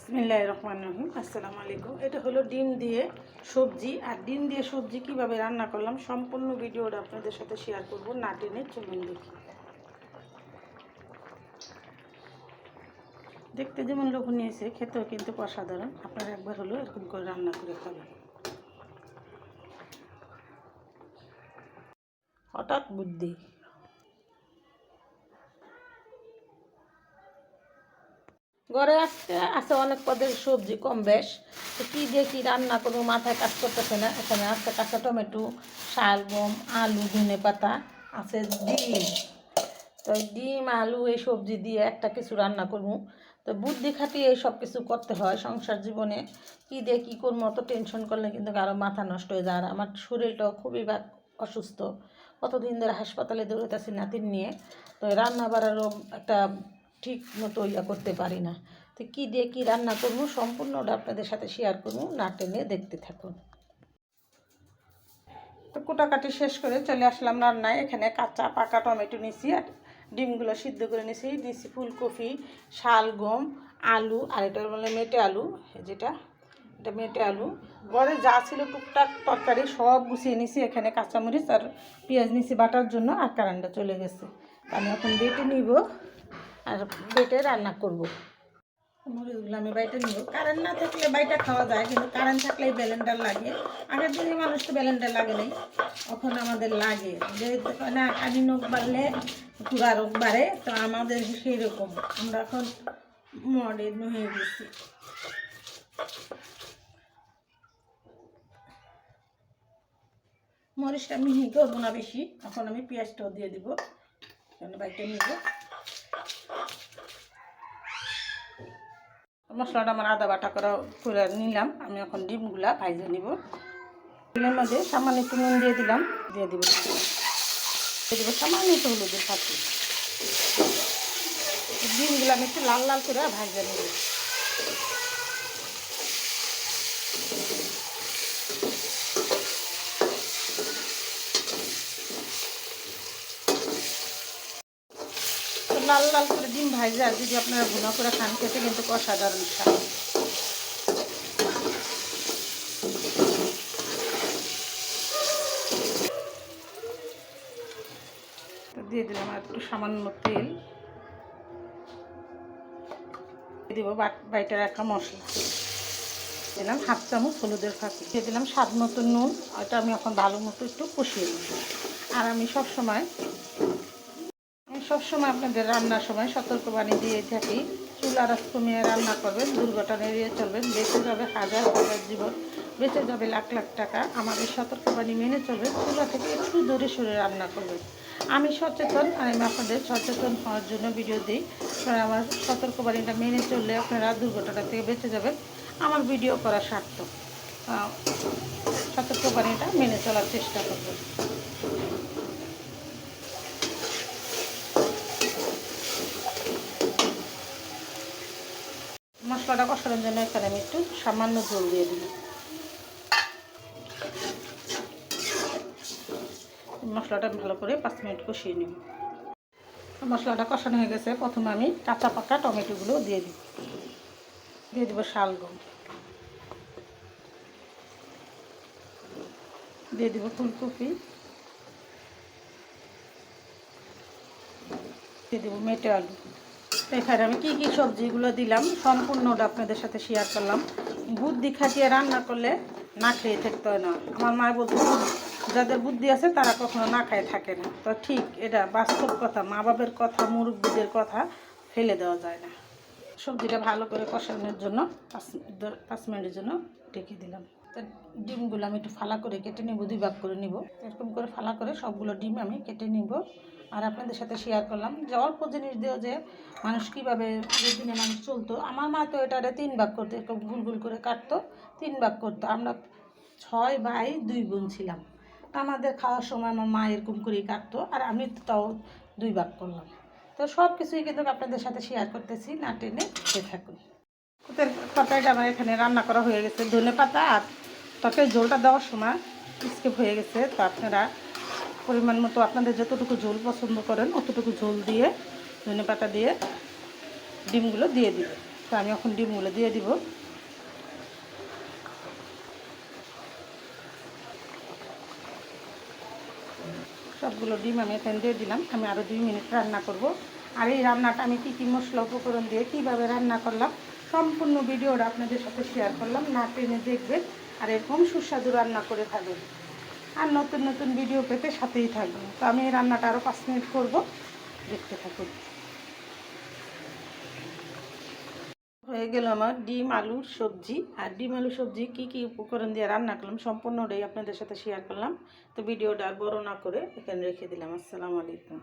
বিসমিল্লাহ রহমান রহিম। আসসালামু আলাইকুম। এটা হলো ডিম দিয়ে সবজি। আর ডিম দিয়ে সবজি কীভাবে রান্না করলাম, সম্পূর্ণ ভিডিওটা আপনাদের সাথে শেয়ার করব না টেনে চলুন দেখি। দেখতে যেমন লোভনীয় নিয়েছে খেতেও কিন্তু অসাধারণ। আপনারা একবার হলো এরকম করে রান্না করে খাবেন। হঠাৎ বুদ্ধি। ঘরে আজকে আছে অনেক পদের সবজি, কম বেশ। তো কী দিয়ে কী রান্না করব, মাথায় কাজ করতেছে না। এখানে আছে কাঁচা টমেটো শালগম আলু, ধনে পাতা, আছে ডিম। তো ডিম, আলু, এই সবজি দিয়ে একটা কিছু রান্না করব। তো বুদ্ধি খাটিয়ে এই সব কিছু করতে হয় সংসার জীবনে। কী দিয়ে কী করব, অত টেনশন করলে কিন্তু কারও মাথা নষ্ট হয়ে যায়। আমার শরীরটাও খুবই অসুস্থ। কতদিন ধরে হাসপাতালে দৌড়াতেছি নাতিন নিয়ে। তো রান্না বাড়ারও একটা ঠিক মতো ইয়া করতে পারি না। তো কী দিয়ে কী রান্না করব সম্পূর্ণটা আপনাদের সাথে শেয়ার করব, না টেনে দেখতে থাকুন। তো কোটাকাটি শেষ করে চলে আসলাম রান্নায়। এখানে কাঁচা, পাকা টমেটো নিছি আর ডিমগুলো সিদ্ধ করে নিছি। দিছি ফুলকপি শালগম আলু আর এটা বলে মেটে আলু যেটা, এটা মেটে আলু। ঘরে যা ছিল টুকটাক তরকারি সব গুছিয়ে নিছি। এখানে কাঁচামরিচ আর পেঁয়াজ নিছি বাটার জন্য আর কারেন্টটা চলে গেছে। আমি এখন বেটে নিব। আর বেটে রান্না করব। মরিচগুলো আমি বাইটে নিব। কারেন্ট না থাকলে বাইটা খাওয়া যায়, কিন্তু কারেন্ট থাকলে ব্যালেন্ডার লাগে। আগের দিনে মানুষ তো ব্যালেন্ডার লাগে নাই, এখন আমাদের লাগে। যেহেতু না, কানি নখ বাড়লে চূড়া রোগ বাড়ে, তো আমাদের সেই রকম আমরা এখন মডার্ন হয়ে গেছি। মরিচটা মিহি করব না বেশি, এখন আমি পেঁয়াজটাও দিয়ে দিব। এখানে বাইটে নিব। মশলাটা আমার আদা বাটা করা করে নিলাম। আমি এখন ডিমগুলা ভাইজে নিব। ডিমের মধ্যে সামান্য একটু নুন দিয়ে দিলাম। দিয়ে দিব দিয়ে দিব সামান্য একটু হলুদের পাতি ডিমগুলো আমি একটু লাল লাল করে ভাইজে নিব। লাল লাল করে ডিম ভাজে যদি আপনারা ভুনা করে খান, খেতে কিন্তু অসাধারণ স্বাদ। দিয়ে দিলাম একটু সামান্য তেল। দিব বাইটা রাখা মশলা। দিলাম হাফ চামচ হলুদের ফাঁকি। দিয়ে দিলাম স্বাদ মতো নুন। ওটা আমি এখন ভালো মতো একটু কষিয়ে নেব। আর আমি সব সময় আমি সবসময় আপনাদের রান্নার সময় সতর্কবাণী দিয়ে থাকি। চুলা রাস কমিয়ে রান্না করবেন, দুর্ঘটনা এড়িয়ে চলবেন, বেঁচে যাবে হাজার হাজার জীবন, বেঁচে যাবে লাখ লাখ টাকা। আমাদের সতর্কবাণী মেনে চলবেন, চুলা থেকে একটু দূরে সরে রান্না করবেন। আমি সচেতন আর আমি আপনাদের সচেতন হওয়ার জন্য ভিডিও দিই। আপনারা আমার সতর্কবাণীটা মেনে চললে আপনারা দুর্ঘটনা থেকে বেঁচে যাবেন। আমার ভিডিও করা সার্থক। সতর্কবাণীটা মেনে চলার চেষ্টা করবেন। মশলাটা কষানোর জন্য এখানে আমি একটু সামান্য জল দিয়ে দিলাম। মশলাটা ভালো করে পাঁচ মিনিট কষিয়ে নিব। মশলাটা কষানো হয়ে গেছে, প্রথমে আমি কাঁচা পাকা টমেটোগুলো দিয়ে দিব দিয়ে দিব শালগম দিয়ে দিব ফুলকপি। দিয়ে দেবো মেটে আলু। এখানে আমি কী কী সবজিগুলো দিলাম, সম্পূর্ণটা আপনাদের সাথে শেয়ার করলাম। বুদ্ধি খাটিয়ে রান্না করলে না খেয়ে থাকতে হয় না। আমার মা বলতো যাদের বুদ্ধি আছে তারা কখনো না খায়, থাকে না। তো ঠিক এটা বাস্তব কথা, মা বাবের কথা, মুরব্বীদের কথা ফেলে দেওয়া যায় না। সবজিটা ভালো করে কষানোর জন্য পাঁচ পাঁচ মিনিটের জন্য ঢেকে দিলাম। তো ডিমগুলো আমি একটু ফালা করে কেটে নিব, দুই ভাগ করে নিব। এরকম করে ফালা করে সবগুলো ডিম আমি কেটে নিব। আর আপনাদের সাথে শেয়ার করলাম যে অল্প জিনিস দিয়েও যে মানুষ কীভাবে দিনে মানুষ চলতো, আমার মা তো এটারে তিন ভাগ করতো একটু গুল গুল করে কাটতো, তিন ভাগ করতো। আমরা ছয় ভাই দুই বোন ছিলাম। আমাদের খাওয়ার সময় আমার মা এরকম করেই কাটতো, আর আমি তাও দুই ভাগ করলাম। তো সব কিছুই কিন্তু আপনাদের সাথে শেয়ার করতেছি, না টেনে থাকুন। কুতের তরকারিটা আমার এখানে রান্না করা হয়ে গেছে, ধনে পাতা আর তরকারি ঝোলটা দেওয়ার সময় স্কিপ হয়ে গেছে। তো আপনারা পরিমাণ মতো আপনাদের যতটুকু ঝোল পছন্দ করেন, অতটুকু ঝোল দিয়ে, ধনে পাতা দিয়ে ডিমগুলো দিয়ে দিবেন। তো আমি এখন ডিমগুলো দিয়ে দিব। সবগুলো ডিম আমি এখানে দিয়ে দিলাম। আমি আরও দুই মিনিট রান্না করব। আর এই রান্নাটা আমি কী কী মশলা উপকরণ দিয়ে কীভাবে রান্না করলাম সম্পূর্ণ ভিডিওটা আপনাদের সাথে শেয়ার করলাম, না টেনে দেখবেন আর এরকম সুস্বাদু রান্না করে খাবেন আর নতুন নতুন ভিডিও পেতে সাথেই থাকবেন তো আমি এই রান্নাটা আরও পাঁচ মিনিট করব, দেখতে থাকুন। হয়ে গেল আমার ডিম আলুর সবজি। আর ডিম, আলু, সবজি কি কি উপকরণ দিয়ে রান্না করলাম সম্পূর্ণটাই আপনাদের সাথে শেয়ার করলাম। তো ভিডিওটা আর বড় না করে এখানে রেখে দিলাম। আসসালামু আলাইকুম।